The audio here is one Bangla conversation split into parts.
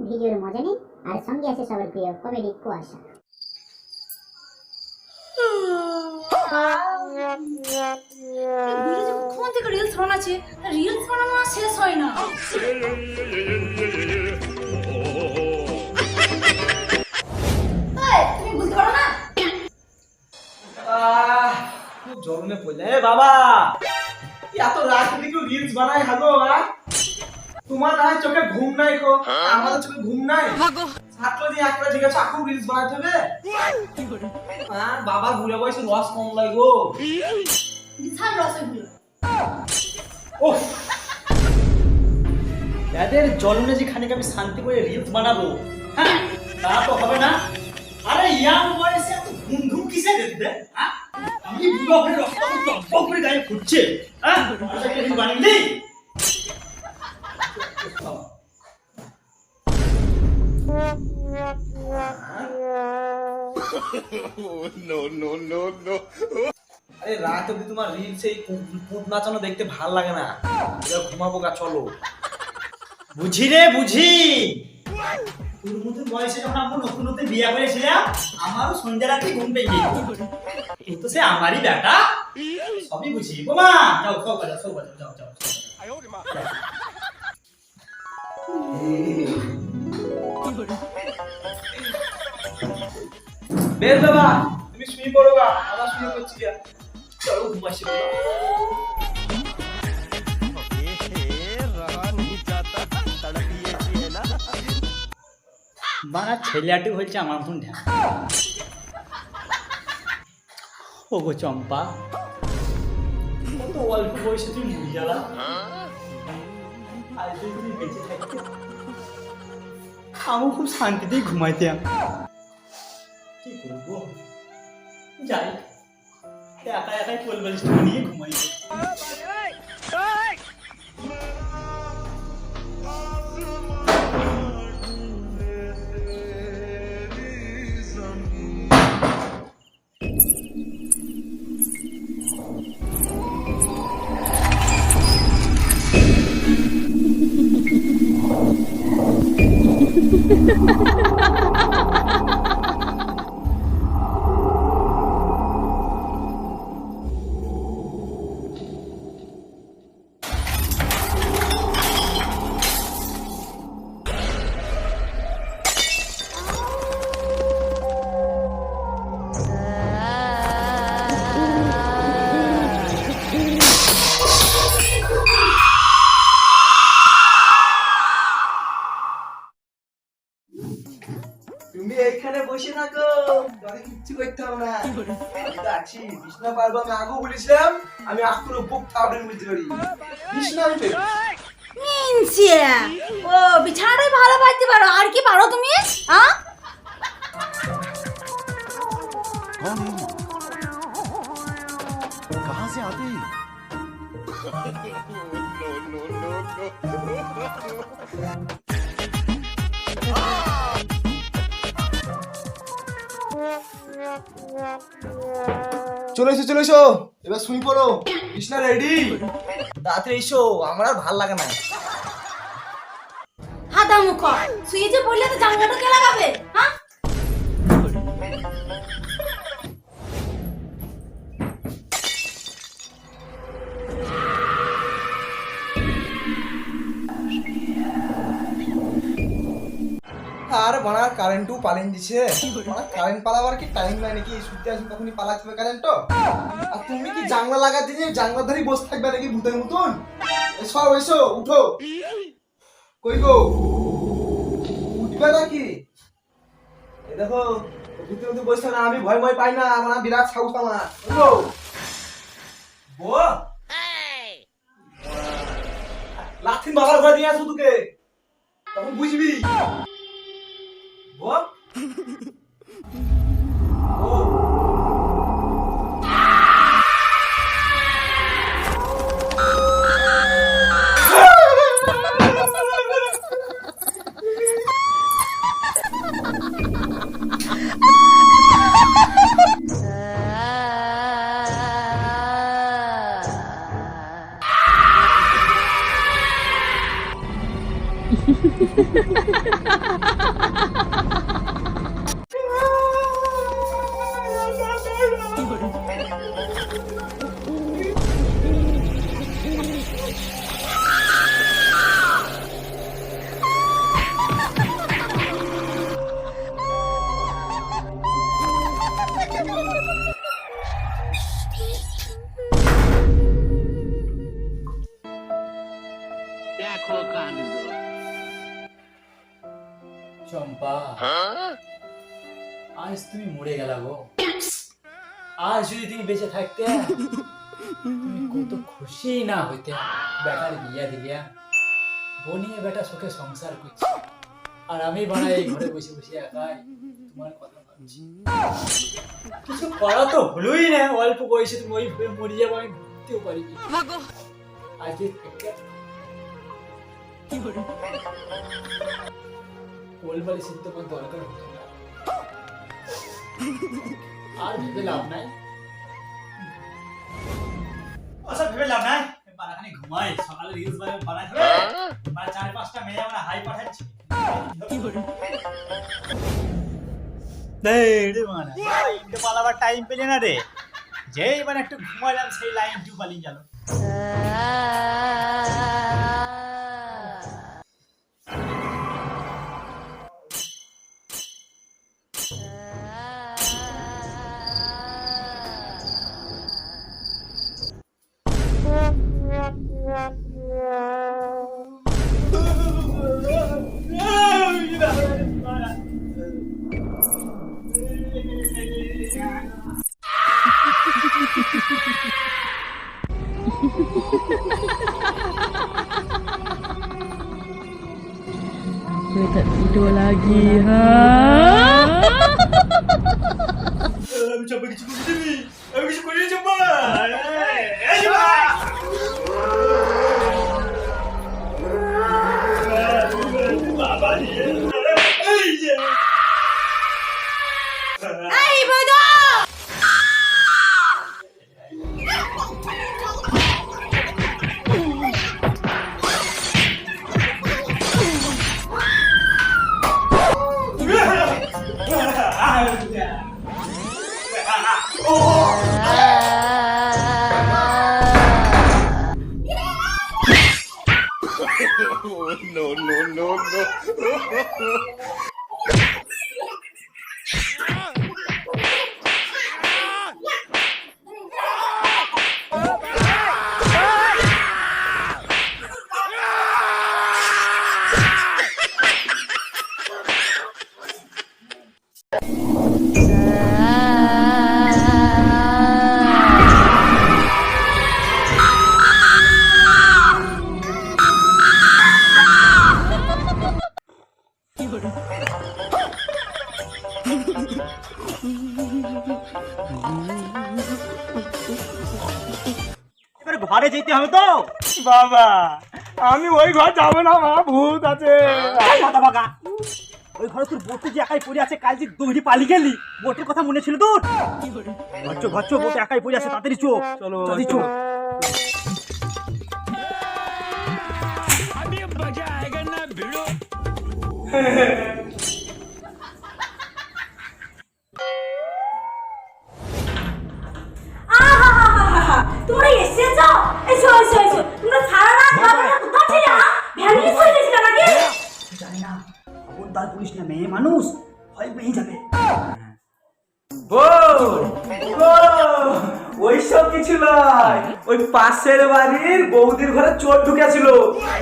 ভিডিওর মজা নিন আর সঙ্গে আছে সবার প্রিয় কমেডি কুয়াশা। ভিডিও থেকে রিলস বানাচ্ছে রিলস বানানো শেষ হয় না। তুমি বুঝতে পারো না? খুব জরুনে পড়লে বাবা এত রাত থেকে কেউ রিলস বানায় হাগো হ্যাঁ? তোমার না চোখে ঘুম নাই গো। আমাদের চোখে ঘুম নাই? ছাত্র দিয়ে একটা ঠিক আছে এখন রিলস বানাতে হবে? হ্যাঁ বাবা বুড়ে বয়সে রস কম লাগে গো। বিশাল রস এগুলো ওহ এদের জলনে যে খানিক আমি শান্তি করে রিলস বানাবো হ্যাঁ তা তো হবে না। আরে ইয়াং বয়সে এত ঘুম ঘুম কিসে দেখবে হ্যাঁ? আমি রক্ত করে গায়ে ফুটছে হ্যাঁ? আচ্ছা একটা রিল বানিয়ে আরে রাত অব্দি তোমার রিল সেই পুত নাচানো দেখতে ভালো লাগে না। এবার ঘুমাবো গা, চলো। বুঝি রে, বুঝি? তোর মতো বয়সে যখন আমরা নতুন নতুন বিয়া করেছিলাম, আমারও সন্ধ্যা রাতে ঘুম পেয়ে গিয়েছিল তো সে আমারই বেটা। সবই বুঝি। বোমা, যাও, সব বাজাও সব বাজাও যাও যাও। বের বাবা। তুমি শুয়ে পড়ো গা আমার শুয়ে পড়ছি গা। চলো ঘুমাসি বাবা বাড়া ছেলেটি হয়েছে আমার মতন ও গো চম্পা। কত অল্প বয়সে তুই মরে গেলা। বেঁচে থাকতে আমি খুব শান্তিতেই ঘুমাইতাম। কি করব? যাই একা একাই পরিবেশটা নিয়ে ঘুমাই। তুমি আছি বিষ্ণা পারবো আমি আগেও বলেছিলাম আমি এখনো বুক থাউডেন বুঝতে পারি বিষ্ণা আমি পেয়ে মিনসিয়া ও বিছানাটাই ভালো পাইতে পারো আর কি পারো তুমি হ্যাঁ कौन है ये? कहाँ से आते हैं চলে এসো চলে এসো। এবার শুই পড়ো। বিষ্ণা রেডি রাত্রে এসো, আমার আর ভালো লাগে না। হাতা মুখ। শুয়ে যে পড়লে তো জানলাটা কে লাগাবে? হ্যাঁ? আর বানা কারেন্টও পালিয়ে দিছে কারেন্ট পালাবার কি টাইম নাই নাকি? শুতে আসি তখনই হবে কারেন্ট আর তুমি কি জানলা লাগাতে যে জানলা ধরেই বসে থাকবে নাকি ভূতের মতন? এসো এসো, উঠো। কই গো? উঠবে নাকি? এই দেখো, ভূতের মতো বসে না আমি ভয় ভয় পাই না, আমার বিরাট সাহস আমার। উঠো বো লাথিন বাবার ঘরে দিয়ে আসো তোকে। তখন বুঝবি। 뭐? 뭐? ও আজ তুমি মরে গেলা গো। আজ যদি তুমি বেঁচে থাকতে তুমি কত খুশি না হইতে। বেটার বিয়া দিলিয়া। বনিয়ে বেটা সুখে সংসার করছি। আর আমি বানাই এই ঘরে বসে বসে একাই। তোমার কথা ভাবছি। কিছু করা তো হলোই না। অল্প বয়সে তুমি ওই ভয়ে মরে যাব আমি ভাবতেও পারিনি আজকে একটা কোলবালি সিদ্ধ তোমার দরকার হতো না। আর ভেবে লাভ নাই। ওসব ভেবে লাভ নাই? ঘুমাই সকালে রিলস বানাই হবে মানে চার পাঁচটা মেয়ে আমরা হাই পাঠাচ্ছি। মানা ইন্টে পালাবার টাইম পেলে না রে। যেই মানে একটু ঘুমাইলাম সেই লাইন টু পালিয়ে গেল। আমি চাপা Oh, oh. no, no, no, no. যেতে হবে তো? বাবা আমি ওই ঘর যাব না মা ভূত আছে। বাগা ওই ঘরে তোর বোটে যে একাই পড়ে আছে কাল যে দৌড়ি পালি গেলি বোটের কথা মনে ছিল তোর? ঘচ্চ ঘচ্চ বোটে একাই পড়ে আছে তাড়াতাড়ি চো চলো জলদি চো। আহাহাহাহা, পাশের বাড়ির বৌদির ঘরে চোর ঢুকেছিল।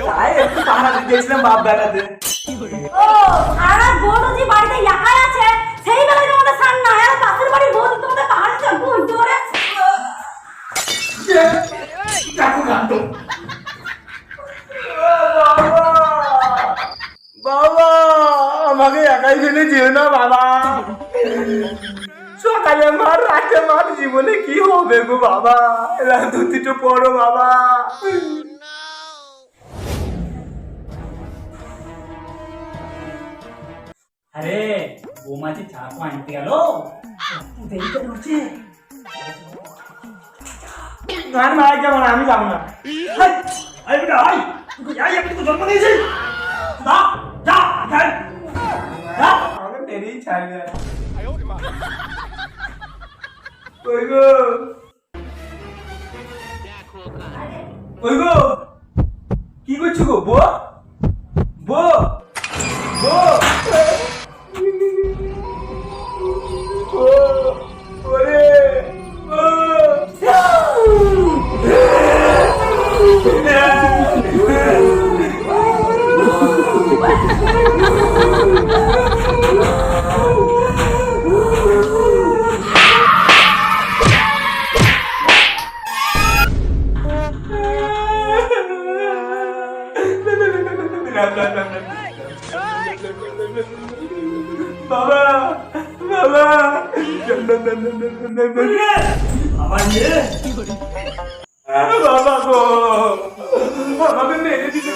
তাই একটু পাহারা দিতে গেছিলাম বাপ বেড়াতে ও সারা বড় যে বাড়িতে একাই আছে সেই বেলায় তোমাদের সান না আর পাশের বাড়ির বউ তোমাদের পাহাড়ে চড়বো উঠতে পারে বাবা আমাকে একাই ফেলে যেও না বাবা। সকালে মার রাতে মার জীবনে কি হবে গো বাবা? দুটিটো পড়ো বাবা। আরে বৌমা যে চা তো আনতে গেল। দেরি তো আর মার কেমন আমি যাব না। আই বেটা আই তুই যাই আমি তোকে জন্ম দিয়েছি। যা যা যা যা। আমাকে মেরেই ছাড়বে কই গো? কই গো কি করছ গো বো বো বো ও ওরে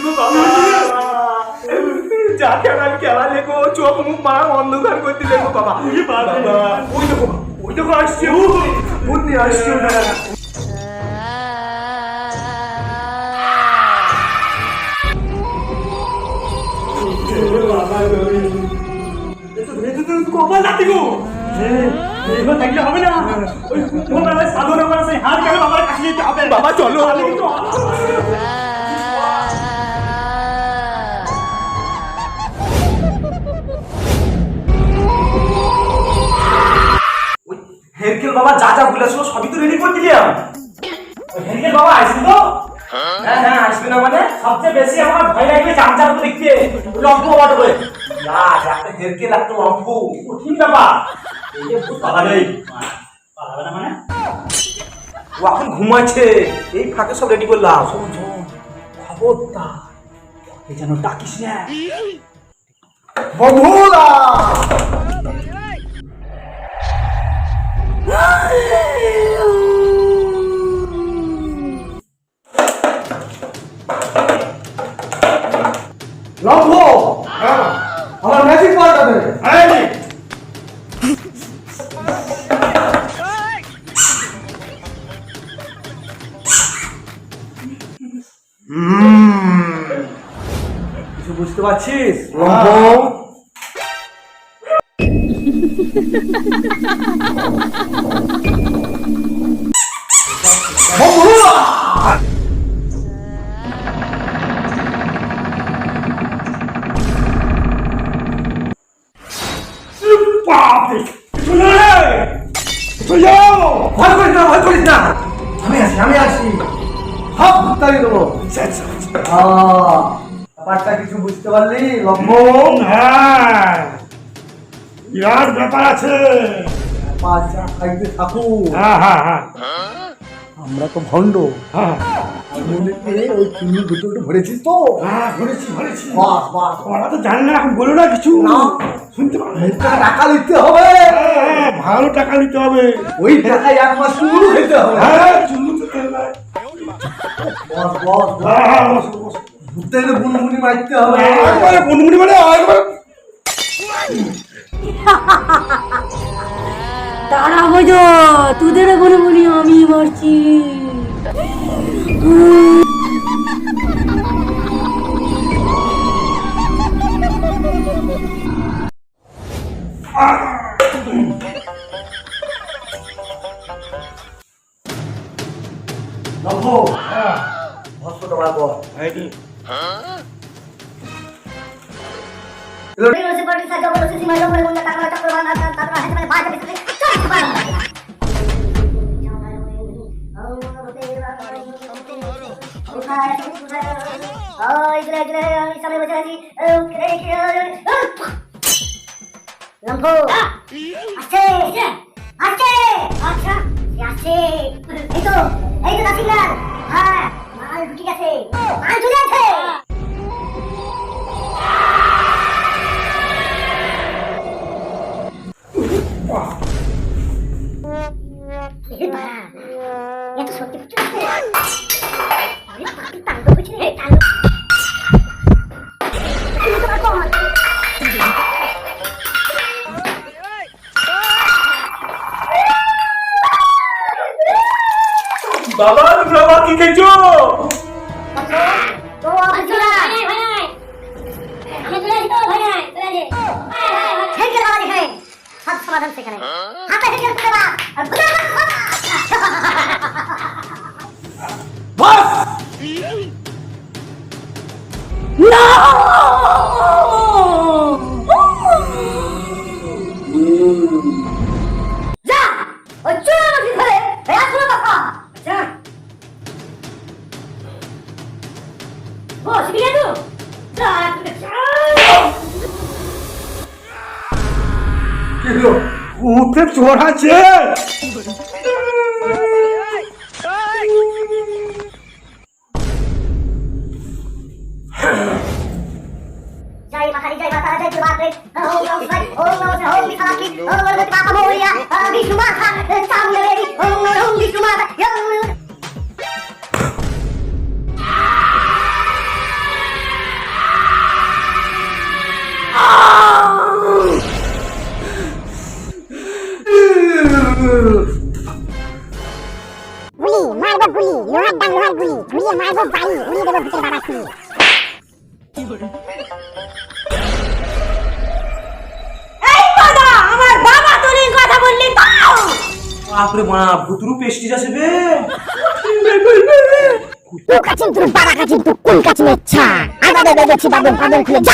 মেরে দিতে গো বাবা যা খেলার খেলালে গো চোখ মুখ মা অন্ধকার করে দিলে গো বাবা ওই দেখো ওই দেখো না ওই ভোরবেলায় সাধন গেলে বাবার কাছে যেতে বাবা, চলো। হেরকেল বাবা যা যা বলেছিল সবই তো রেডি করে দিলাম। ওই বাবা আসবে তো? হ্যাঁ হ্যাঁ আসবে না মানে? সবচেয়ে বেশি আমার ভয় লাগবে চামচার তো দেখতে। লম্ব বাট করে না একটা হেরকেল একটা লম্ব কঠিন ব্যাপার। এই যে ভূত পালা নেই পালাবে না মানে? ও এখন ঘুমাচ্ছে। এই ফাঁকে সব রেডি করলাম। শোন শোন। খবরদার। এই যেন ডাকিস না। বন্ধুরা! লম্ব হ্যাঁ। বিরাট ব্যাপার আছে। হ্যাঁ হ্যাঁ হ্যাঁ। আমরা তো ভণ্ড। হ্যাঁ। মনেতে ওই চিনি বোতলটা ভরেছিস তো হ্যাঁ বাস বাস ওরা তো জানে না এখন বলো না কিছু। না। শুনতে টাকা হবে। হ্যাঁ ভালো টাকা নিতে হবে। ওই টাকায় এক মাস চুলু খেতে হবে। হ্যাঁ চুলু তো তেল নাই। বস বস। হ্যাঁ হ্যাঁ বসো, বসো। ঘুরতে গেলে বুনবুনি মারতে হবে। একবারে বনমুনি মানে একবার তারা বোঝো তোদের আমি মরছি। আছে আছে আচ্ছা আছে। এই তো এই তো নাসিলাল হ্যাঁ মাল ঢুকে গেছে মাল চলে আছে বাবা তুমি বাবা কি খেয়েছো? তো উঠে চোর আছে জয় বারাকাচি কলকাচি মেচ্ছা আদা দাদা গেছি বাদন ফাদন খুলে যা।